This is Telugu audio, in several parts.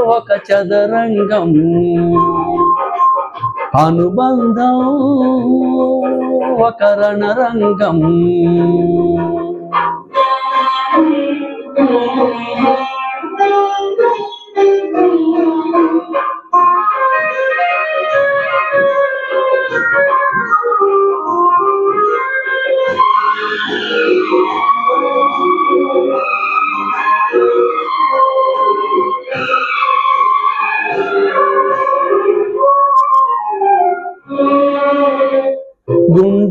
ఒక చదరంగం. అనుబంధం ఒక రణరంగం.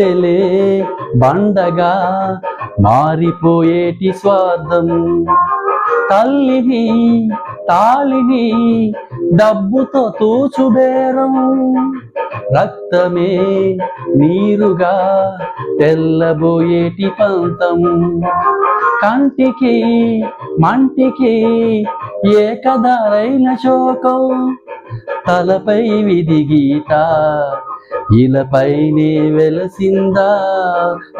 గుండెలే బండగా మారిపోయేటి స్వార్థం. తల్లిని తాళిని డబ్బుతో తూచుబేరం. రక్తమే నీరుగా తెల్లబోయేటి పంతం. కంటికి మంటికి ఏకధారైన శోకం. తలపై విధి గీత ఇలపైనే వెలసిందా?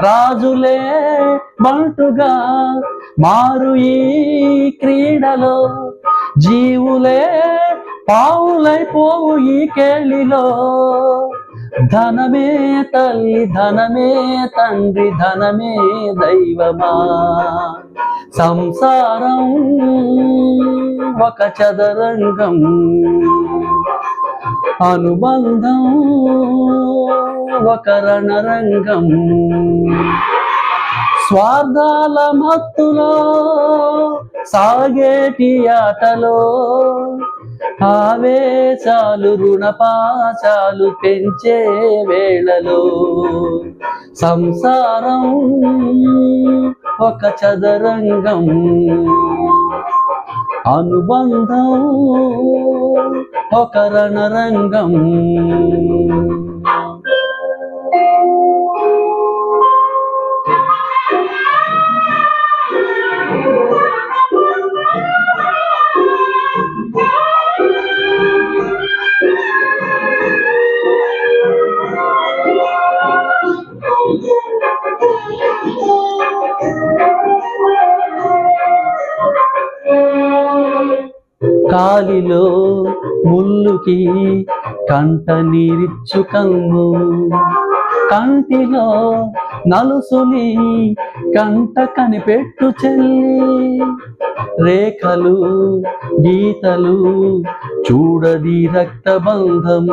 రాజులే బంటుగా మారు ఈ క్రీడలో. జీవులే పావులైపోవు ఈ కేళిలో. ధనమే తల్లి ధనమే తండ్రి ధనమే దైవమా? సంసారం ఒక చదరంగం. అనుబంధం ఒక రణరంగం. స్వార్థాల మత్తులో సాగేటి ఆటలో ఆవేశాలు రుణపాశాలు పెంచే వేళలో సంసారం ఒక చదరంగం. అనుబంధం ఒక రణరంగం కాలిలో ముల్లుకి కంట నీరిచ్చు కంటిలో నలుసుని కంట కనిపెట్టు చెల్లి. రేఖలు గీతలు చూడది రక్తబంధం.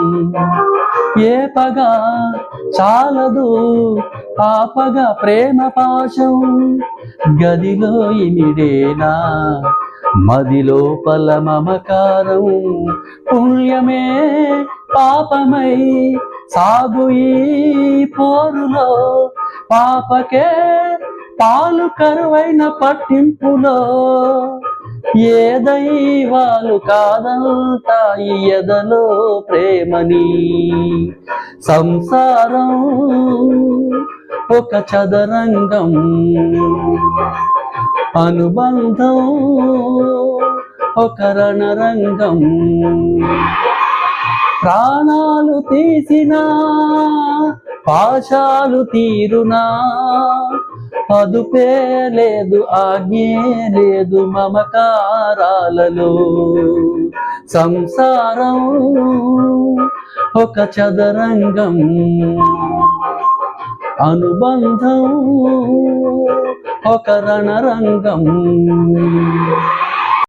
ఏపగా చాలదు ఆపగా ప్రేమ పాశం. గదిలో ఇమిడేనా మదిలోపల మమకారం పుణ్యమే పాపమై సాగు ఈ పోరులో. పాపకే పాలు కరువైన పట్టింపులో. ఏ దైవాలు కాదంతాయి ఎదలో ప్రేమని. సంసారం ఒక చదరంగం. అనుబంధం ఒక రణరంగం. ప్రాణాలు తీసినా పాశాలు తీరునా అదుపే లేదు ఆజ్ఞే లేదు మమకారాలలో. సంసారం ఒక చదరంగం. అనుబంధం ఒక రణరంగం.